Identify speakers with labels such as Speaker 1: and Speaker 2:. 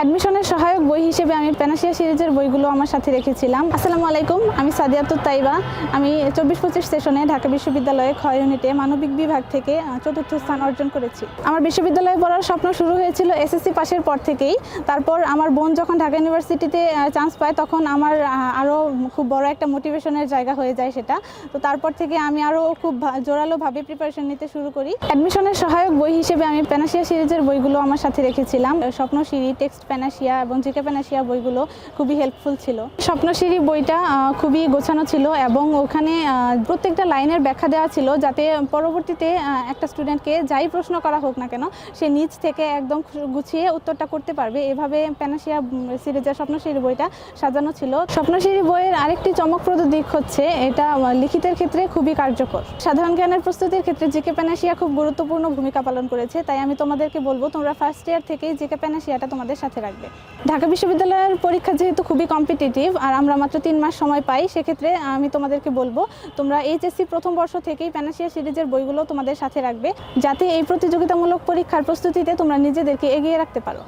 Speaker 1: অ্যাডমিশনের সহায়ক বই হিসেবে আমি প্যানাশিয়া সিরিজের বইগুলো আমার সাথে রেখেছিলাম। আসসালামু আলাইকুম, আমি সাদিয়াতুর তাইবা আমি চব্বিশ পঁচিশ সেশনে ঢাকা বিশ্ববিদ্যালয়ে ক্ষয় ইউনিটে মানবিক বিভাগ থেকে চতুর্থ স্থান অর্জন করেছি। আমার বিশ্ববিদ্যালয়ে পড়ার স্বপ্ন শুরু হয়েছিল এসএসসি পাশের পর থেকেই। তারপর আমার বোন যখন ঢাকা ইউনিভার্সিটিতে চান্স পায়, তখন আমার আরও খুব বড় একটা মোটিভেশনের জায়গা হয়ে যায় সেটা। তো তারপর থেকে আমি আরও খুব জোরালোভাবে প্রিপারেশন নিতে শুরু করি। অ্যাডমিশনের সহায়ক বই হিসেবে আমি প্যানাশিয়া সিরিজের বইগুলো আমার সাথে রেখেছিলাম। স্বপ্নশিরি টেক্সট প্যানাশিয়া এবং জিকে প্যানাশিয়া বইগুলো খুবই হেল্পফুল ছিল। স্বপ্নশিরি বইটা খুবই গোছানো ছিল এবং ওখানে প্রত্যেকটা লাইনের ব্যাখ্যা দেওয়া ছিল যাতে পরবর্তীতে একটা স্টুডেন্টকে যাই প্রশ্ন করা হোক না কেন, সে নিজ থেকে একদম গুছিয়ে উত্তরটা করতে পারবে। এভাবে প্যানাশিয়া সিরিজের স্বপ্নশিরি বইটা সাজানো ছিল। স্বপ্নশিরি বইয়ের আরেকটি চমকপ্রদ দিক হচ্ছে, এটা লিখিতের ক্ষেত্রে খুবই কার্যকর। সাধারণ জ্ঞানের প্রস্তুতির ক্ষেত্রে জিকে প্যানাশিয়া খুব গুরুত্বপূর্ণ ভূমিকা পালন করেছে, তাই আমি তোমাদেরকে বলব, তোমরা ফার্স্ট ইয়ার থেকেই জিকে প্যানাশিয়াটা তোমাদের সাথে রাখবে। ঢাকা বিশ্ববিদ্যালয়ের পরীক্ষা যেহেতু খুবই কম্পিটিটিভ আর আমরা মাত্র তিন মাস সময় পাই, সেক্ষেত্রে আমি তোমাদেরকে বলব, তোমরা এইচএসসি প্রথম বর্ষ থেকেই প্যানাশিয়া সিরিজের বইগুলো তোমাদের সাথে রাখবে, যাতে এই প্রতিযোগিতামূলক পরীক্ষার প্রস্তুতিতে তোমরা নিজেদেরকে এগিয়ে রাখতে পারো।